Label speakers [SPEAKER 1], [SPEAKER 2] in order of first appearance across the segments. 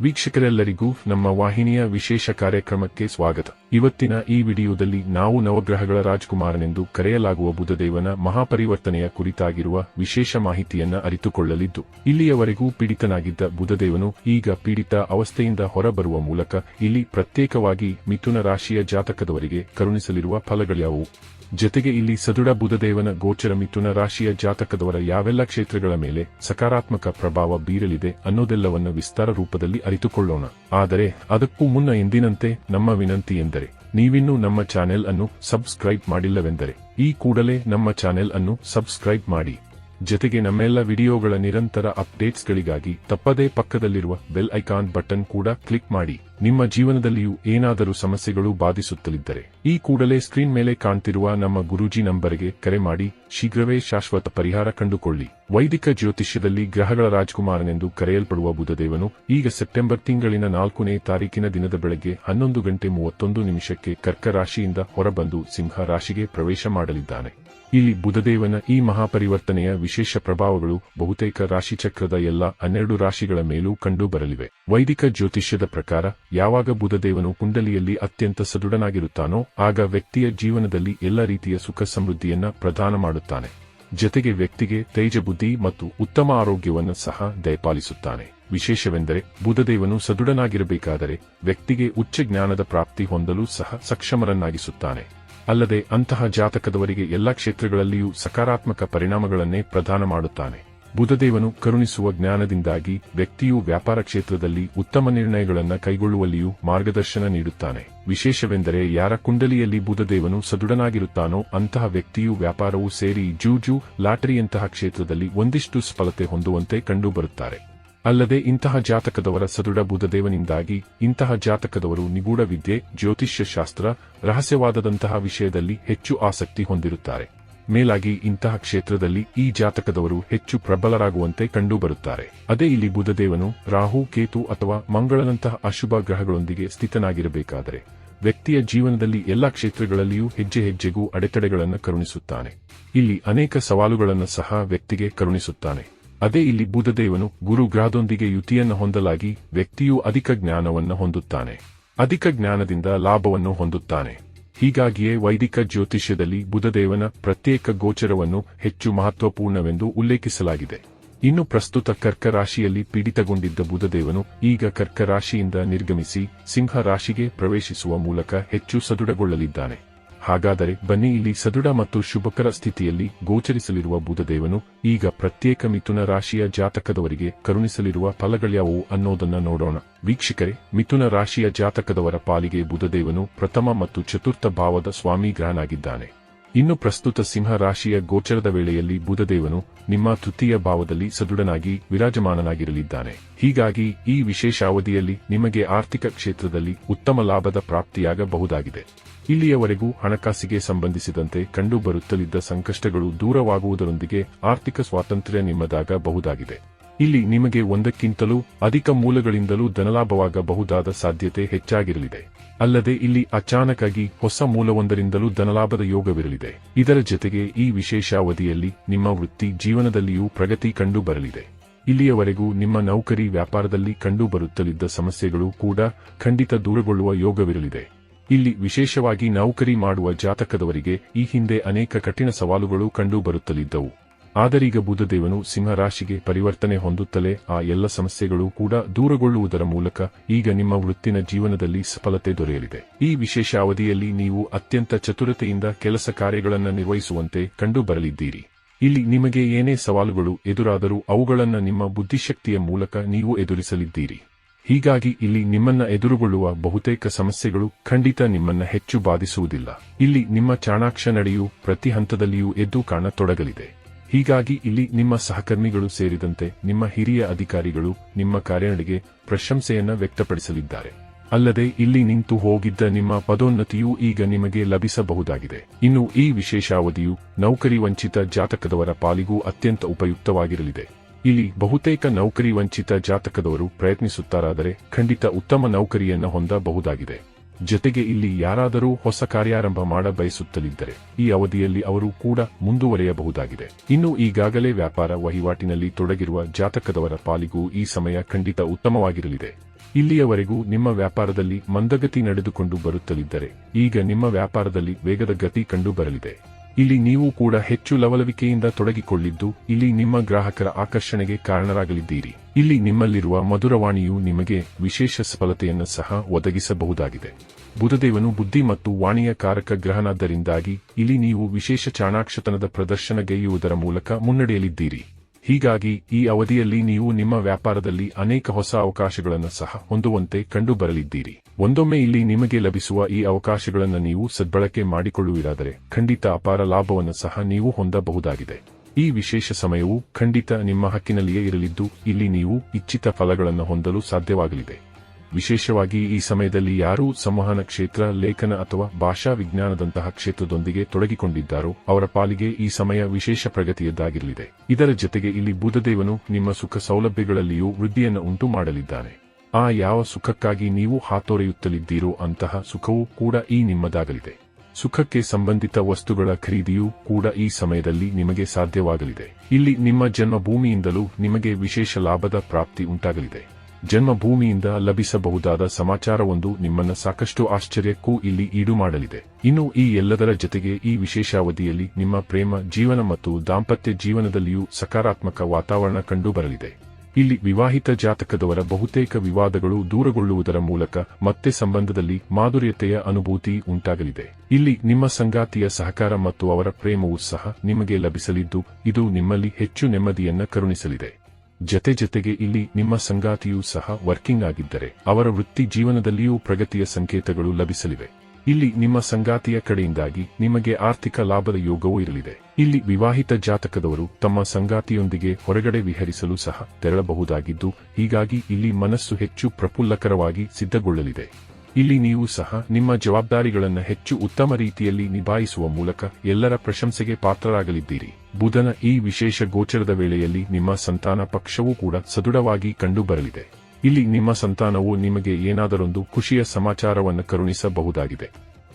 [SPEAKER 1] ವೀಕ್ಷಕರೆಲ್ಲರಿಗೂ ನಮ್ಮ ವಾಹಿನಿಯ ವಿಶೇಷ ಕಾರ್ಯಕ್ರಮಕ್ಕೆ ಸ್ವಾಗತ. ಇವತ್ತಿನ ಈ ವಿಡಿಯೋದಲ್ಲಿ ನಾವು ನವಗ್ರಹಗಳ ರಾಜಕುಮಾರನೆಂದು ಕರೆಯಲಾಗುವ ಬುಧದೇವನ ಮಹಾಪರಿವರ್ತನೆಯ ಕುರಿತಾಗಿರುವ ವಿಶೇಷ ಮಾಹಿತಿಯನ್ನ ಅರಿತುಕೊಳ್ಳಲಿದ್ದು, ಇಲ್ಲಿಯವರೆಗೂ ಪೀಡಿತನಾಗಿದ್ದ ಬುಧದೇವನು ಈಗ ಪೀಡಿತ ಅವಸ್ಥೆಯಿಂದ ಹೊರಬರುವ ಮೂಲಕ ಇಲ್ಲಿ ಪ್ರತ್ಯೇಕವಾಗಿ ಮಿಥುನ ರಾಶಿಯ ಜಾತಕದವರಿಗೆ ಕರುಣಿಸಲಿರುವ ಫಲಗಳ್ಯಾವುವು ಜತೆಗೆ ಇಲ್ಲಿ ಸದುಡ ಬುಧದೇವನ ಗೋಚರ ಮಿಥುನ ರಾಶಿಯ ಜಾತಕದವರ ಯಾವೆಲ್ಲ ಕ್ಷೇತ್ರಗಳ ಮೇಲೆ ಸಕಾರಾತ್ಮಕ ಪ್ರಭಾವ ಬೀರಲಿದೆ ಅನ್ನೋದೆಲ್ಲವನ್ನು ವಿಸ್ತಾರ ರೂಪದಲ್ಲಿ ಅರಿತುಕೊಳ್ಳೋಣ. ಆದರೆ, ಅದಕ್ಕೂ ಮುನ್ನ ಎಂದಿನಂತೆ ನಮ್ಮ ವಿನಂತಿ ಎಂದರೆ, ನೀವಿನ್ನೂ ನಮ್ಮ ಚಾನೆಲ್ ಅನ್ನು ಸಬ್ಸ್ಕ್ರೈಬ್ ಮಾಡಿಲ್ಲವೆಂದರೆ, ಈ ಕೂಡಲೇ ನಮ್ಮ ಚಾನೆಲ್ ಅನ್ನು ಸಬ್ಸ್ಕ್ರೈಬ್ ಮಾಡಿ. ಜತೆಗೆ ನಮ್ಮೆಲ್ಲ ವಿಡಿಯೋಗಳ ನಿರಂತರ ಅಪ್ಡೇಟ್ಸ್ಗಳಿಗಾಗಿ ತಪ್ಪದೇ ಪಕ್ಕದಲ್ಲಿರುವ ಬೆಲ್ ಐಕಾನ್ ಬಟನ್ ಕೂಡ ಕ್ಲಿಕ್ ಮಾಡಿ. ನಿಮ್ಮ ಜೀವನದಲ್ಲಿಯೂ ಏನಾದರೂ ಸಮಸ್ಯೆಗಳು ಬಾಧಿಸುತ್ತಲಿದ್ದರೆ ಈ ಕೂಡಲೇ ಸ್ಕ್ರೀನ್ ಮೇಲೆ ಕಾಣ್ತಿರುವ ನಮ್ಮ ಗುರೂಜಿ ನಂಬರ್ಗೆ ಕರೆ ಮಾಡಿ. ಶೀಘ್ರವೇ ಶಾಶ್ವತ ಪರಿಹಾರ ಕಂಡುಕೊಳ್ಳಿ. ವೈದಿಕ ಜ್ಯೋತಿಷ್ಯದಲ್ಲಿ ಗ್ರಹಗಳ ರಾಜಕುಮಾರನೆಂದು ಕರೆಯಲ್ಪಡುವ ಬುಧದೇವನು ಈಗ ಸೆಪ್ಟೆಂಬರ್ ತಿಂಗಳಿನ ನಾಲ್ಕನೇ ತಾರೀಕಿನ ದಿನದ ಬೆಳಗ್ಗೆ ಹನ್ನೊಂದು ಗಂಟೆ ಮೂವತ್ತೊಂದು ನಿಮಿಷಕ್ಕೆ ಕರ್ಕ ರಾಶಿಯಿಂದ ಹೊರಬಂದು ಸಿಂಹ ರಾಶಿಗೆ ಪ್ರವೇಶ ಮಾಡಲಿದ್ದಾನೆ. ಇಲ್ಲಿ ಬುಧದೇವನ ಈ ಮಹಾಪರಿವರ್ತನೆಯ ವಿಶೇಷ ಪ್ರಭಾವಗಳು ಬಹುತೇಕ ರಾಶಿಚಕ್ರದ ಎಲ್ಲ ಹನ್ನೆರಡು ರಾಶಿಗಳ ಮೇಲೂ ಕಂಡು ಬರಲಿವೆ. ವೈದಿಕ ಜ್ಯೋತಿಷ್ಯದ ಪ್ರಕಾರ, ಯಾವಾಗ ಬುಧದೇವನು ಕುಂಡಲಿಯಲ್ಲಿ ಅತ್ಯಂತ ಸದೃಢನಾಗಿರುತ್ತಾನೋ, ಆಗ ವ್ಯಕ್ತಿಯ ಜೀವನದಲ್ಲಿ ಎಲ್ಲ ರೀತಿಯ ಸುಖ ಸಮೃದ್ಧಿಯನ್ನ ಪ್ರದಾನ ಮಾಡುತ್ತಾನೆ. ಜತೆಗೆ ವ್ಯಕ್ತಿಗೆ ತೇಜ ಬುದ್ಧಿ ಮತ್ತು ಉತ್ತಮ ಆರೋಗ್ಯವನ್ನು ಸಹ ದಯಪಾಲಿಸುತ್ತಾನೆ. ವಿಶೇಷವೆಂದರೆ, ಬುಧದೇವನು ಸದೃಢನಾಗಿರಬೇಕಾದರೆ ವ್ಯಕ್ತಿಗೆ ಉಚ್ಚ ಜ್ಞಾನದ ಪ್ರಾಪ್ತಿ ಹೊಂದಲು ಸಹ ಸಕ್ಷಮರನ್ನಾಗಿಸುತ್ತಾನೆ. ಅಲ್ಲದೆ ಅಂತಹ ಜಾತಕದವರಿಗೆ ಎಲ್ಲ ಕ್ಷೇತ್ರಗಳಲ್ಲಿಯೂ ಸಕಾರಾತ್ಮಕ ಪರಿಣಾಮಗಳನ್ನೇ ಪ್ರದಾನ ಮಾಡುತ್ತಾನೆ. ಬುಧದೇವನು ಕರುಣಿಸುವ ಜ್ಞಾನದಿಂದಾಗಿ ವ್ಯಕ್ತಿಯು ವ್ಯಾಪಾರ ಕ್ಷೇತ್ರದಲ್ಲಿ ಉತ್ತಮ ನಿರ್ಣಯಗಳನ್ನು ಕೈಗೊಳ್ಳುವಲ್ಲಿಯೂ ಮಾರ್ಗದರ್ಶನ ನೀಡುತ್ತಾನೆ. ವಿಶೇಷವೆಂದರೆ ಯಾರ ಕುಂಡಲಿಯಲ್ಲಿ ಬುಧದೇವನು ಸದೃಢನಾಗಿರುತ್ತಾನೋ ಅಂತಹ ವ್ಯಕ್ತಿಯು ವ್ಯಾಪಾರವೂ ಸೇರಿ ಜೂಜು ಲಾಟರಿಯಂತಹ ಕ್ಷೇತ್ರದಲ್ಲಿ ಒಂದಿಷ್ಟು ಸ್ಫಲತೆ ಹೊಂದುವಂತೆ ಕಂಡುಬರುತ್ತಾರೆ. ಅಲ್ಲದೆ ಇಂತಹ ಜಾತಕದವರ ಸದೃಢ ಬುಧದೇವನಿಂದಾಗಿ ಇಂತಹ ಜಾತಕದವರು ನಿಗೂಢ ವಿದ್ಯೆ, ಜ್ಯೋತಿಷ್ಯ ಶಾಸ್ತ್ರ, ರಹಸ್ಯವಾದದಂತಹ ವಿಷಯದಲ್ಲಿ ಹೆಚ್ಚು ಆಸಕ್ತಿ ಹೊಂದಿರುತ್ತಾರೆ. ಮೇಲಾಗಿ ಇಂತಹ ಕ್ಷೇತ್ರದಲ್ಲಿ ಈ ಜಾತಕದವರು ಹೆಚ್ಚು ಪ್ರಬಲರಾಗುವಂತೆ ಕಂಡುಬರುತ್ತಾರೆ. ಅದೇ ಇಲ್ಲಿ ಬುಧದೇವನು ರಾಹು, ಕೇತು ಅಥವಾ ಮಂಗಳನಂತಹ ಅಶುಭ ಗ್ರಹಗಳೊಂದಿಗೆ ಸ್ಥಿತನಾಗಿರಬೇಕಾದರೆ ವ್ಯಕ್ತಿಯ ಜೀವನದಲ್ಲಿ ಎಲ್ಲಾ ಕ್ಷೇತ್ರಗಳಲ್ಲಿಯೂ ಹೆಜ್ಜೆ ಹೆಜ್ಜೆಗೂ ಅಡೆತಡೆಗಳನ್ನು ಕರುಣಿಸುತ್ತಾನೆ. ಇಲ್ಲಿ ಅನೇಕ ಸವಾಲುಗಳನ್ನು ಸಹ ವ್ಯಕ್ತಿಗೆ ಕರುಣಿಸುತ್ತಾನೆ. ಅದೇ ಇಲ್ಲಿ ಬುಧದೇವನು ಗುರು ಗ್ರಹದೊಂದಿಗೆ ಯುತಿಯನ್ನು ಹೊಂದಲಾಗಿ ವ್ಯಕ್ತಿಯು ಅಧಿಕ ಜ್ಞಾನವನ್ನು ಹೊಂದುತ್ತಾನೆ. ಅಧಿಕ ಜ್ಞಾನದಿಂದ ಲಾಭವನ್ನು ಹೊಂದುತ್ತಾನೆ. ಹೀಗಾಗಿಯೇ ವೈದಿಕ ಜ್ಯೋತಿಷ್ಯದಲ್ಲಿ ಬುಧದೇವನ ಪ್ರತ್ಯೇಕ ಗೋಚರವನ್ನು ಹೆಚ್ಚು ಮಹತ್ವಪೂರ್ಣವೆಂದು ಉಲ್ಲೇಖಿಸಲಾಗಿದೆ. ಇನ್ನು ಪ್ರಸ್ತುತ ಕರ್ಕ ರಾಶಿಯಲ್ಲಿ ಪೀಡಿತಗೊಂಡಿದ್ದ ಬುಧದೇವನು ಈಗ ಕರ್ಕ ರಾಶಿಯಿಂದ ನಿರ್ಗಮಿಸಿ ಸಿಂಹ ರಾಶಿಗೆ ಪ್ರವೇಶಿಸುವ ಮೂಲಕ ಹೆಚ್ಚು ಸದೃಢಗೊಳ್ಳಲಿದ್ದಾನೆ. ಹಾಗಾದರೆ ಬನ್ನಿ ಇಲ್ಲಿ ಸದೃಢ ಮತ್ತು ಶುಭಕರ ಸ್ಥಿತಿಯಲ್ಲಿ ಗೋಚರಿಸಲಿರುವ ಬುಧದೇವನು ಈಗ ಪ್ರತ್ಯೇಕ ಮಿಥುನ ರಾಶಿಯ ಜಾತಕದವರಿಗೆ ಕರುಣಿಸಲಿರುವ ಫಲಗಳ್ಯಾವು ಅನ್ನೋದನ್ನ ನೋಡೋಣ. ವೀಕ್ಷಕರೇ, ಮಿಥುನ ರಾಶಿಯ ಜಾತಕದವರ ಪಾಲಿಗೆ ಬುಧದೇವನು ಪ್ರಥಮ ಮತ್ತು ಚತುರ್ಥ ಭಾವದ ಸ್ವಾಮಿ ಗ್ರಹನಾಗಿದ್ದಾನೆ ಇನ್ನು ಪ್ರಸ್ತುತ ಸಿಂಹ ರಾಶಿಯ ಗೋಚರದ ವೇಳೆಯಲ್ಲಿ ಬುಧದೇವನು ನಿಮ್ಮ ತೃತೀಯ ಭಾವದಲ್ಲಿ ಸದೃಢನಾಗಿ ವಿರಾಜಮಾನನಾಗಿರಲಿದ್ದಾನೆ. ಹೀಗಾಗಿ ಈ ವಿಶೇಷ ಅವಧಿಯಲ್ಲಿ ನಿಮಗೆ ಆರ್ಥಿಕ ಕ್ಷೇತ್ರದಲ್ಲಿ ಉತ್ತಮ ಲಾಭದ ಪ್ರಾಪ್ತಿಯಾಗಬಹುದಾಗಿದೆ. ಇಲ್ಲಿಯವರೆಗೂ ಹಣಕಾಸಿಗೆ ಸಂಬಂಧಿಸಿದಂತೆ ಕಂಡುಬರುತ್ತಲಿದ್ದ ಸಂಕಷ್ಟಗಳು ದೂರವಾಗುವುದರೊಂದಿಗೆ ಆರ್ಥಿಕ ಸ್ವಾತಂತ್ರ್ಯ ನಿಮ್ಮದಾಗಬಹುದಾಗಿದೆ. ಇಲ್ಲಿ ನಿಮಗೆ ಒಂದಕ್ಕಿಂತಲೂ ಅಧಿಕ ಮೂಲಗಳಿಂದಲೂ ಧನಲಾಭವಾಗಬಹುದಾದ ಸಾಧ್ಯತೆ ಹೆಚ್ಚಾಗಿರಲಿದೆ. ಅಲ್ಲದೆ ಇಲ್ಲಿ ಅಚಾನಕಾಗಿ ಹೊಸ ಮೂಲವೊಂದರಿಂದಲೂ ಧನಲಾಭದ ಯೋಗವಿರಲಿದೆ. ಇದರ ಜೊತೆಗೆ ಈ ವಿಶೇಷ ಅವಧಿಯಲ್ಲಿ ನಿಮ್ಮ ವೃತ್ತಿ ಜೀವನದಲ್ಲಿಯೂ ಪ್ರಗತಿ ಕಂಡುಬರಲಿದೆ. ಇಲ್ಲಿಯವರೆಗೂ ನಿಮ್ಮ ನೌಕರಿ ವ್ಯಾಪಾರದಲ್ಲಿ ಕಂಡುಬರುತ್ತಲಿದ್ದ ಸಮಸ್ಯೆಗಳು ಕೂಡ ಖಂಡಿತ ದೂರಗೊಳ್ಳುವ ಯೋಗವಿರಲಿದೆ. ಇಲ್ಲಿ ವಿಶೇಷವಾಗಿ ನೌಕರಿ ಮಾಡುವ ಜಾತಕದವರಿಗೆ ಈ ಹಿಂದೆ ಅನೇಕ ಕಠಿಣ ಸವಾಲುಗಳು ಕಂಡುಬರುತ್ತಲಿದ್ದವು. ಆದರೀಗ ಬುಧದೇವನು ಸಿಂಹರಾಶಿಗೆ ಪರಿವರ್ತನೆ ಹೊಂದುತ್ತಲೇ ಆ ಎಲ್ಲ ಸಮಸ್ಯೆಗಳು ಕೂಡ ದೂರಗೊಳ್ಳುವುದರ ಮೂಲಕ ಈಗ ನಿಮ್ಮ ವೃತ್ತಿನ ಜೀವನದಲ್ಲಿ ಸಫಲತೆ ದೊರೆಯಲಿದೆ. ಈ ವಿಶೇಷ ಅವಧಿಯಲ್ಲಿ ನೀವು ಅತ್ಯಂತ ಚತುರತೆಯಿಂದ ಕೆಲಸ ಕಾರ್ಯಗಳನ್ನು ನಿರ್ವಹಿಸುವಂತೆ ಕಂಡುಬರಲಿದ್ದೀರಿ. ಇಲ್ಲಿ ನಿಮಗೆ ಏನೇ ಸವಾಲುಗಳು ಎದುರಾದರೂ ಅವುಗಳನ್ನು ನಿಮ್ಮ ಬುದ್ಧಿಶಕ್ತಿಯ ಮೂಲಕ ನೀವು ಎದುರಿಸಲಿದ್ದೀರಿ. ಹೀಗಾಗಿ ಇಲ್ಲಿ ನಿಮ್ಮನ್ನ ಎದುರುಗೊಳ್ಳುವ ಬಹುತೇಕ ಸಮಸ್ಯೆಗಳು ಖಂಡಿತ ನಿಮ್ಮನ್ನ ಹೆಚ್ಚು ಬಾಧಿಸುವುದಿಲ್ಲ. ಇಲ್ಲಿ ನಿಮ್ಮ ಚಾಣಾಕ್ಷ ನಡೆಯು ಪ್ರತಿ ಹಂತದಲ್ಲಿಯೂ ಎದ್ದು ಕಾಣತೊಡಗಲಿದೆ. ಹೀಗಾಗಿ ಇಲ್ಲಿ ನಿಮ್ಮ ಸಹಕರ್ಮಿಗಳು ಸೇರಿದಂತೆ ನಿಮ್ಮ ಹಿರಿಯ ಅಧಿಕಾರಿಗಳು ನಿಮ್ಮ ಕಾರ್ಯನಡೆಗೆ ಪ್ರಶಂಸೆಯನ್ನ ವ್ಯಕ್ತಪಡಿಸಲಿದ್ದಾರೆ. ಅಲ್ಲದೆ ಇಲ್ಲಿ ನಿಂತು ಹೋಗಿದ್ದ ನಿಮ್ಮ ಪದೋನ್ನತಿಯೂ ಈಗ ನಿಮಗೆ ಲಭಿಸಬಹುದಾಗಿದೆ. ಇನ್ನು ಈ ವಿಶೇಷಾವಧಿಯು ನೌಕರಿ ವಂಚಿತ ಜಾತಕದವರ ಪಾಲಿಗೂ ಅತ್ಯಂತ ಉಪಯುಕ್ತವಾಗಿರಲಿದೆ. ಇಲ್ಲಿ ಬಹುತೇಕ ನೌಕರಿ ವಂಚಿತ ಜಾತಕದವರು ಪ್ರಯತ್ನಿಸುತ್ತಾರಾದರೆ ಖಂಡಿತ ಉತ್ತಮ ನೌಕರಿಯನ್ನು ಹೊಂದಬಹುದಾಗಿದೆ. ಜೊತೆಗೆ ಇಲ್ಲಿ ಯಾರಾದರೂ ಹೊಸ ಕಾರ್ಯಾರಂಭ ಮಾಡ ಬಯಸುತ್ತಲಿದ್ದರೆ ಈ ಅವಧಿಯಲ್ಲಿ ಅವರು ಕೂಡ ಮುಂದುವರೆಯಬಹುದಾಗಿದೆ. ಇನ್ನು ಈಗಾಗಲೇ ವ್ಯಾಪಾರ ವಹಿವಾಟಿನಲ್ಲಿ ತೊಡಗಿರುವ ಜಾತಕದವರ ಪಾಲಿಗೂ ಈ ಸಮಯ ಖಂಡಿತ ಉತ್ತಮವಾಗಿರಲಿದೆ. ಇಲ್ಲಿಯವರೆಗೂ ನಿಮ್ಮ ವ್ಯಾಪಾರದಲ್ಲಿ ಮಂದಗತಿ ನಡೆದುಕೊಂಡು ಬರುತ್ತಲಿದ್ದರೆ, ಈಗ ನಿಮ್ಮ ವ್ಯಾಪಾರದಲ್ಲಿ ವೇಗದ ಗತಿ ಕಂಡು ಬರಲಿದೆ ಇಲ್ಲಿ ನೀವು ಕೂಡ ಹೆಚ್ಚು ಲವಲವಿಕೆಯಿಂದ ತೊಡಗಿಕೊಳ್ಳಿದ್ದು, ಇಲ್ಲಿ ನಿಮ್ಮ ಗ್ರಾಹಕರ ಆಕರ್ಷಣೆಗೆ ಕಾರಣರಾಗಲಿದ್ದೀರಿ. ಇಲ್ಲಿ ನಿಮ್ಮಲ್ಲಿರುವ ಮಧುರವಾಣಿಯು ನಿಮಗೆ ವಿಶೇಷ ಸಫಲತೆಯನ್ನು ಸಹ ಒದಗಿಸಬಹುದಾಗಿದೆ. ಬುಧದೇವನು ಬುದ್ಧಿ ಮತ್ತು ವಾಣಿಯ ಕಾರಕ ಗ್ರಹನಾದ್ದರಿಂದಾಗಿ, ಇಲ್ಲಿ ನೀವು ವಿಶೇಷ ಚಾಣಾಕ್ಷತನದ ಪ್ರದರ್ಶನಗೈಯುವುದರ ಮೂಲಕ ಮುನ್ನಡೆಯಲಿದ್ದೀರಿ. ಹೀಗಾಗಿ ಈ ಅವಧಿಯಲ್ಲಿ ನೀವು ನಿಮ್ಮ ವ್ಯಾಪಾರದಲ್ಲಿ ಅನೇಕ ಹೊಸ ಅವಕಾಶಗಳನ್ನು ಸಹ ಹೊಂದುವಂತೆ ಕಂಡುಬರಲಿದ್ದೀರಿ. ಒಂದೊಮ್ಮೆ ಇಲ್ಲಿ ನಿಮಗೆ ಲಭಿಸುವ ಈ ಅವಕಾಶಗಳನ್ನು ನೀವು ಸದ್ಬಳಕೆ ಮಾಡಿಕೊಳ್ಳುವಿರಾದರೆ ಖಂಡಿತ ಅಪಾರ ಲಾಭವನ್ನು ಸಹ ನೀವು ಹೊಂದಬಹುದಾಗಿದೆ. ಈ ವಿಶೇಷ ಸಮಯವು ಖಂಡಿತ ನಿಮ್ಮ ಹಕ್ಕಿನಲ್ಲಿಯೇ ಇರಲಿದ್ದು, ಇಲ್ಲಿ ನೀವು ಇಚ್ಛಿತ ಫಲಗಳನ್ನು ಹೊಂದಲು ಸಾಧ್ಯವಾಗಲಿದೆ. ವಿಶೇಷವಾಗಿ ಈ ಸಮಯದಲ್ಲಿ ಯಾರೂ ಸಂವಹನ ಕ್ಷೇತ್ರ, ಲೇಖನ ಅಥವಾ ಭಾಷಾ ವಿಜ್ಞಾನದಂತಹ ಕ್ಷೇತ್ರದೊಂದಿಗೆ ತೊಡಗಿಕೊಂಡಿದ್ದಾರೋ ಅವರ ಪಾಲಿಗೆ ಈ ಸಮಯ ವಿಶೇಷ ಪ್ರಗತಿಯದ್ದಾಗಿರಲಿದೆ. ಇದರ ಜೊತೆಗೆ ಇಲ್ಲಿ ಬುಧದೇವನು ನಿಮ್ಮ ಸುಖ ಸೌಲಭ್ಯಗಳಲ್ಲಿಯೂ ವೃದ್ಧಿಯನ್ನು ಉಂಟು ಮಾಡಲಿದ್ದಾನೆ. ಆ ಯಾವ ಸುಖಕ್ಕಾಗಿ ನೀವು ಹಾತೊರೆಯುತ್ತಲಿದ್ದೀರೋ ಅಂತಹ ಸುಖವೂ ಕೂಡ ಈ ನಿಮ್ಮದಾಗಲಿದೆ. ಸುಖಕ್ಕೆ ಸಂಬಂಧಿತ ವಸ್ತುಗಳ ಖರೀದಿಯೂ ಕೂಡ ಈ ಸಮಯದಲ್ಲಿ ನಿಮಗೆ ಸಾಧ್ಯವಾಗಲಿದೆ. ಇಲ್ಲಿ ನಿಮ್ಮ ಜನ್ಮಭೂಮಿಯಿಂದಲೂ ನಿಮಗೆ ವಿಶೇಷ ಲಾಭದ ಪ್ರಾಪ್ತಿ ಉಂಟಾಗಲಿದೆ. ಜನ್ಮಭೂಮಿಯಿಂದ ಲಭಿಸಬಹುದಾದ ಸಮಾಚಾರವೊಂದು ನಿಮ್ಮನ್ನ ಸಾಕಷ್ಟು ಆಶ್ಚರ್ಯಕ್ಕೂ ಇಲ್ಲಿ ಈಡು ಮಾಡಲಿದೆ ಇನ್ನು ಈ ಎಲ್ಲದರ ಜೊತೆಗೆ ಈ ವಿಶೇಷಾವಧಿಯಲ್ಲಿ ನಿಮ್ಮ ಪ್ರೇಮ, ಜೀವನ ಮತ್ತು ದಾಂಪತ್ಯ ಜೀವನದಲ್ಲಿಯೂ ಸಕಾರಾತ್ಮಕ ವಾತಾವರಣ ಕಂಡುಬರಲಿದೆ. ಇಲ್ಲಿ ವಿವಾಹಿತ ಜಾತಕದವರ ಬಹುತೇಕ ವಿವಾದಗಳು ದೂರಗೊಳ್ಳುವುದರ ಮೂಲಕ ಮತ್ತೆ ಸಂಬಂಧದಲ್ಲಿ ಮಾಧುರ್ಯತೆಯ ಅನುಭೂತಿ ಉಂಟಾಗಲಿದೆ. ಇಲ್ಲಿ ನಿಮ್ಮ ಸಂಗಾತಿಯ ಸಹಕಾರ ಮತ್ತು ಅವರ ಪ್ರೇಮವೂ ಸಹ ನಿಮಗೆ ಲಭಿಸಲಿದ್ದು, ಇದು ನಿಮ್ಮಲ್ಲಿ ಹೆಚ್ಚು ನೆಮ್ಮದಿಯನ್ನ ಕರುಣಿಸಲಿದೆ. ಜತೆ ಜತೆಗೆ ಇಲ್ಲಿ ನಿಮ್ಮ ಸಂಗಾತಿಯೂ ಸಹ ವರ್ಕಿಂಗ್ ಆಗಿದ್ದರೆ ಅವರ ವೃತ್ತಿ ಜೀವನದಲ್ಲಿಯೂ ಪ್ರಗತಿಯ ಸಂಕೇತಗಳು ಲಭಿಸಲಿವೆ. ಇಲ್ಲಿ ನಿಮ್ಮ ಸಂಗಾತಿಯ ಕಡೆಯಿಂದಾಗಿ ನಿಮಗೆ ಆರ್ಥಿಕ ಲಾಭದ ಯೋಗವೂ ಇರಲಿದೆ. ಇಲ್ಲಿ ವಿವಾಹಿತ ಜಾತಕದವರು ತಮ್ಮ ಸಂಗಾತಿಯೊಂದಿಗೆ ಹೊರಗಡೆ ವಿಹರಿಸಲು ಸಹ ತೆರಳಬಹುದಾಗಿದ್ದು, ಹೀಗಾಗಿ ಇಲ್ಲಿ ಮನಸ್ಸು ಹೆಚ್ಚು ಪ್ರಫುಲ್ಲಕರವಾಗಿ ಸಿದ್ಧಗೊಳ್ಳಲಿದೆ. ಇಲ್ಲಿ ನೀವು ಸಹ ನಿಮ್ಮ ಜವಾಬ್ದಾರಿಗಳನ್ನು ಹೆಚ್ಚು ಉತ್ತಮ ರೀತಿಯಲ್ಲಿ ನಿಭಾಯಿಸುವ ಮೂಲಕ ಎಲ್ಲರ ಪ್ರಶಂಸೆಗೆ ಪಾತ್ರರಾಗಲಿದ್ದೀರಿ. ಬುಧನ ಈ ವಿಶೇಷ ಗೋಚರದ ವೇಳೆಯಲ್ಲಿ ನಿಮ್ಮ ಸಂತಾನ ಪಕ್ಷವೂ ಕೂಡ ಸದೃಢವಾಗಿ ಕಂಡುಬರಲಿದೆ. ಇಲ್ಲಿ ನಿಮ್ಮ ಸಂತಾನವು ನಿಮಗೆ ಏನಾದರೊಂದು ಖುಷಿಯ ಸಮಾಚಾರವನ್ನು ಕರುಣಿಸಬಹುದಾಗಿದೆ.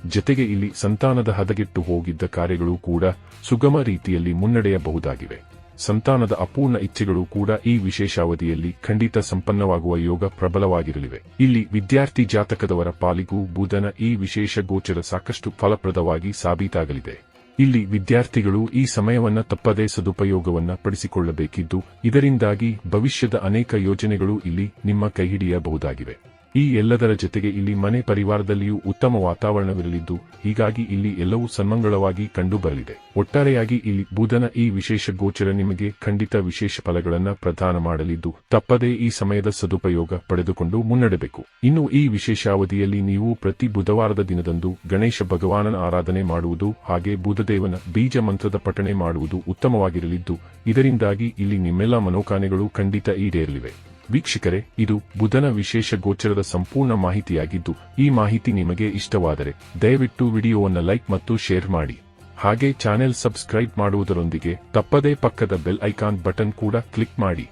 [SPEAKER 1] ಜತೆಗೆ ಇಲ್ಲಿ ಸಂತಾನದ ಹದಗೆಟ್ಟು ಹೋಗಿದ್ದ ಕಾರ್ಯಗಳು ಕೂಡ ಸುಗಮ ರೀತಿಯಲ್ಲಿ ಮುನ್ನಡೆಯಬಹುದಾಗಿವೆ. ಸಂತಾನದ ಅಪೂರ್ಣ ಇಚ್ಛೆಗಳು ಕೂಡ ಈ ವಿಶೇಷಾವಧಿಯಲ್ಲಿ ಖಂಡಿತ ಸಂಪನ್ನವಾಗುವ ಯೋಗ ಪ್ರಬಲವಾಗಿರಲಿವೆ. ಇಲ್ಲಿ ವಿದ್ಯಾರ್ಥಿ ಜಾತಕದವರ ಪಾಲಿಗೂ ಬುಧನ ಈ ವಿಶೇಷ ಗೋಚರ ಸಾಕಷ್ಟು ಫಲಪ್ರದವಾಗಿ ಸಾಬೀತಾಗಲಿದೆ. ಇಲ್ಲಿ ವಿದ್ಯಾರ್ಥಿಗಳು ಈ ಸಮಯವನ್ನ ತಪ್ಪದೇ ಸದುಪಯೋಗವನ್ನ ಪಡಿಸಿಕೊಳ್ಳಬೇಕಿದ್ದು ಇದರಿಂದಾಗಿ ಭವಿಷ್ಯದ ಅನೇಕ ಯೋಜನೆಗಳು ಇಲ್ಲಿ ನಿಮ್ಮ ಕೈಹಿಡಿಯಬಹುದಾಗಿವೆ. ಈ ಎಲ್ಲದರ ಜೊತೆಗೆ ಇಲ್ಲಿ ಮನೆ ಪರಿವಾರದಲ್ಲಿಯೂ ಉತ್ತಮ ವಾತಾವರಣವಿರಲಿದ್ದು, ಹೀಗಾಗಿ ಇಲ್ಲಿ ಎಲ್ಲವೂ ಸನ್ಮಂಗಳವಾಗಿ ಕಂಡುಬರಲಿದೆ. ಒಟ್ಟಾರೆಯಾಗಿ ಇಲ್ಲಿ ಬುಧನ ಈ ವಿಶೇಷ ಗೋಚರ ನಿಮಗೆ ಖಂಡಿತ ವಿಶೇಷ ಫಲಗಳನ್ನು ಪ್ರದಾನ ಮಾಡಲಿದ್ದು, ತಪ್ಪದೇ ಈ ಸಮಯದ ಸದುಪಯೋಗ ಪಡೆದುಕೊಂಡು ಮುನ್ನಡೆಬೇಕು. ಇನ್ನು ಈ ವಿಶೇಷ ಅವಧಿಯಲ್ಲಿ ನೀವು ಪ್ರತಿ ಬುಧವಾರದ ದಿನದಂದು ಗಣೇಶ ಭಗವಾನನ ಆರಾಧನೆ ಮಾಡುವುದು ಹಾಗೆ ಬುಧದೇವನ ಬೀಜ ಮಂತ್ರದ ಪಠಣೆ ಮಾಡುವುದು ಉತ್ತಮವಾಗಿರಲಿದ್ದು, ಇದರಿಂದಾಗಿ ಇಲ್ಲಿ ನಿಮ್ಮೆಲ್ಲ ಮನೋಕಾನೆಗಳು ಖಂಡಿತ ಈಡೇರಲಿವೆ. ವೀಕ್ಷಕರೇ, ಇದು ಬುಧನ ವಿಶೇಷ ಗೋಚರದ ಸಂಪೂರ್ಣ ಮಾಹಿತಿಯಾಗಿದ್ದು, ಈ ಮಾಹಿತಿ ನಿಮಗೆ ಇಷ್ಟವಾದರೆ, ದಯವಿಟ್ಟು ವಿಡಿಯೋವನ್ನು ಲೈಕ್ ಮತ್ತು ಶೇರ್ ಮಾಡಿ. ಹಾಗೆ ಚಾನೆಲ್ ಸಬ್ಸ್ಕ್ರೈಬ್ ಮಾಡುವುದರೊಂದಿಗೆ, ತಪ್ಪದೇ ಪಕ್ಕದ ಬೆಲ್ ಐಕಾನ್ ಬಟನ್ ಕೂಡ ಕ್ಲಿಕ್ ಮಾಡಿ.